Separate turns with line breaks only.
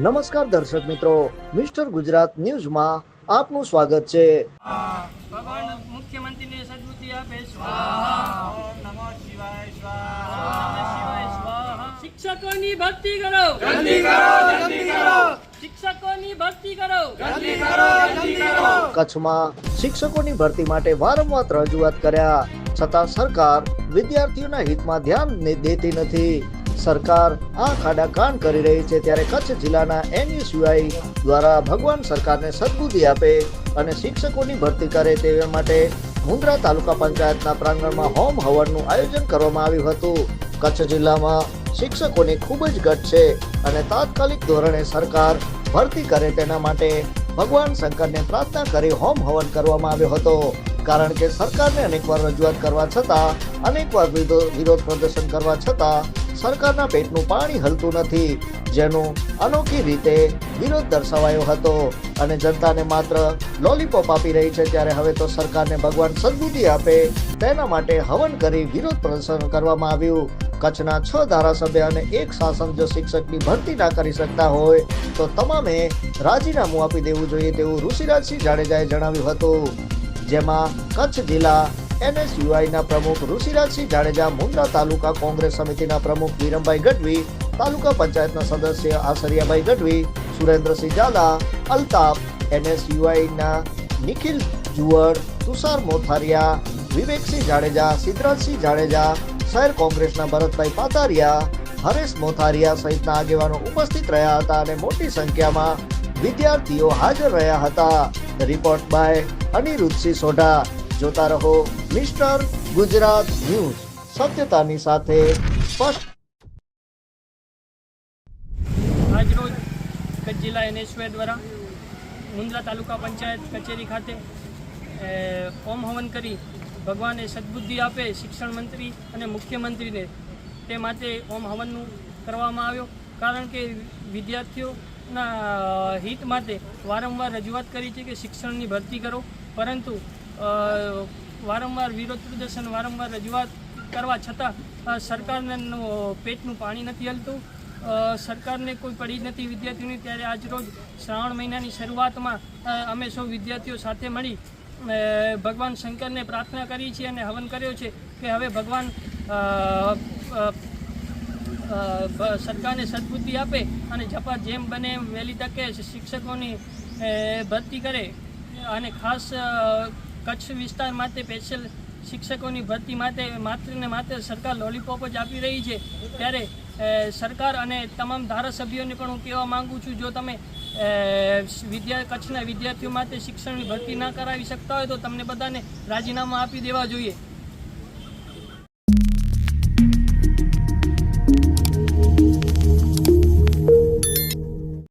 નમસ્કાર દર્શક મિત્રો મિસ્ટર ગુજરાત ન્યૂઝમાં આપનું સ્વાગત છે.
ભગવાન મુખ્યમંત્રીને સદબુદ્ધિ આપે. સ્વાહા
ઓમ નમો શિવાય સ્વાહા
નમઃ શિવાય સ્વાહા શિક્ષકોની ભક્તિ કરો.
જલ્દી કરો જલ્દી કરો
શિક્ષકોની ભરતી કરો.
જલ્દી કરો જલ્દી કરો
કચ્છમાં શિક્ષકોની ભરતી માટે વારંવાર રજૂઆત કર્યા. છતાં સરકાર વિદ્યાર્થીઓના હિતમાં ધ્યાન દેતી નથી. સરકાર આ ખાડા કાન કરી રહી છે ત્યારે કચ્છ જિલ્લાના એનયુસીઆઈ દ્વારા ભગવાન સરકારને સદબુદ્ધિ આપે અને શિક્ષકોની ભરતી કરે તે માટે મુંદ્રા તાલુકા પંચાયતના પ્રાંગણમાં હોમ હવનનું આયોજન કરવામાં આવ્યું હતું. કચ્છ જિલ્લામાં શિક્ષકોની ખૂબ જ ઘટ છે અને તાત્કાલિક ધોરણે સરકાર ભરતી કરે તેના માટે ભગવાન શંકરને પ્રાર્થના કરી હોમ હવન કરવામાં આવ્યો હતો. કારણ કે સરકારને અનેકવાર રજૂઆત કરવા છતાં, અનેકવાર વિરોધ પ્રદર્શન કરવા છતાં સરકારના પેટનું પાણી હલતું નથી, જેનું અનોખી રીતે વિરોધ દર્શાવાયો હતો. અને જનતાને માત્ર લોલીપોપ આપી રહી છે ત્યારે હવે તો સરકારને ભગવાન સદબુદ્ધિ આપે, તેના માટે હવન કરી વિરોધ પ્રદર્શન કરવામાં આવ્યું. કચ્છના છ ધારાસભ્ય અને એક શાસન જો શિક્ષકની ભરતી ના કરી શકતા હોય, તો તમામે રાજીનામું આપી દેવું જોઈએ તેવું ઋષિરાજસિંહ જાડેજાએ જણાવ્યું હતું. જેમાં કચ્છ જિલ્લા એનએસયુઆઈના પ્રમુખ ઋષિરાજસિંહ જાડેજા મુન્દ્રા તાલુકા કોંગ્રેસ સમિતિના પ્રમુખ વિરમભાઈ ગઢવી, તાલુકા પંચાયતના સદસ્ય આસરિયાભાઈ ગઢવી, સુરેન્દ્રસિંહ ઝાલા, અલ્તાફ, એનએસયુઆઈના નિખિલ જુવર, તુષાર મોથારિયા, વિવેકસિંહ જાડેજા, સિદ્ધરાજસિંહ જાડેજા, શહેર કોંગ્રેસના ભરતભાઈ પાતારિયા, હરેશ મોથારિયા સહિતના આગેવાનો ઉપસ્થિત રહ્યા હતા અને મોટી સંખ્યામાં વિદ્યાર્થીઓ હાજર રહ્યા હતા. Report by Anirudhsinh Sodha. જોતા રહો મિસ્ટર ગુજરાત ન્યૂઝ. સત્યતાની સાથે સ્પષ્ટ
આજરોજ કચ્છ જિલ્લા એનએસવે દ્વારા મુંદ્રા તાલુકા પંચાયત કચેરી ખાતે ઓમ હવન કરી ભગવાને સદબુદ્ધિ આપે શિક્ષણ મંત્રી અને મુખ્યમંત્રીને તે માટે ઓમ હવનનું કરવામાં આવ્યો. કારણ કે વિદ્યાર્થીઓના હિત માટે વારંવાર રજૂઆત કરી છે કે શિક્ષણની ભરતી કરો. પરંતુ વારંવાર વિરોધ પ્રદર્શન, વારંવાર રજૂઆત કરવા છતાં સરકારને પેટનું પાણી નથી હલતું. સરકારને કોઈ પડી નથી વિદ્યાર્થીઓની. ત્યારે આજરોજ શ્રાવણ મહિનાની શરૂઆતમાં અમે સૌ વિદ્યાર્થીઓ સાથે મળી ભગવાન શંકરને પ્રાર્થના કરી છે અને હવન કર્યો છે કે હવે ભગવાન સરકારને સદબુદ્ધિ આપે અને જપા જેમ બને એમ વહેલી તકે શિક્ષકોની ભરતી કરે. અને ખાસ કચ્છ વિસ્તાર માટે સ્પેશિયલ શિક્ષકોની ભરતી માટે માત્ર ને માત્ર સરકાર લોલીપોપ જ આપી રહી છે. ત્યારે સરકાર અને તમામ ધારાસભ્યોને પણ હું કહેવા માંગુ છું, જો તમે વિદ્યા, કચ્છના વિદ્યાર્થીઓ માટે શિક્ષણની ભરતી ના કરાવી શકતા હોય તો તમને બધાને રાજીનામું આપી દેવા જોઈએ.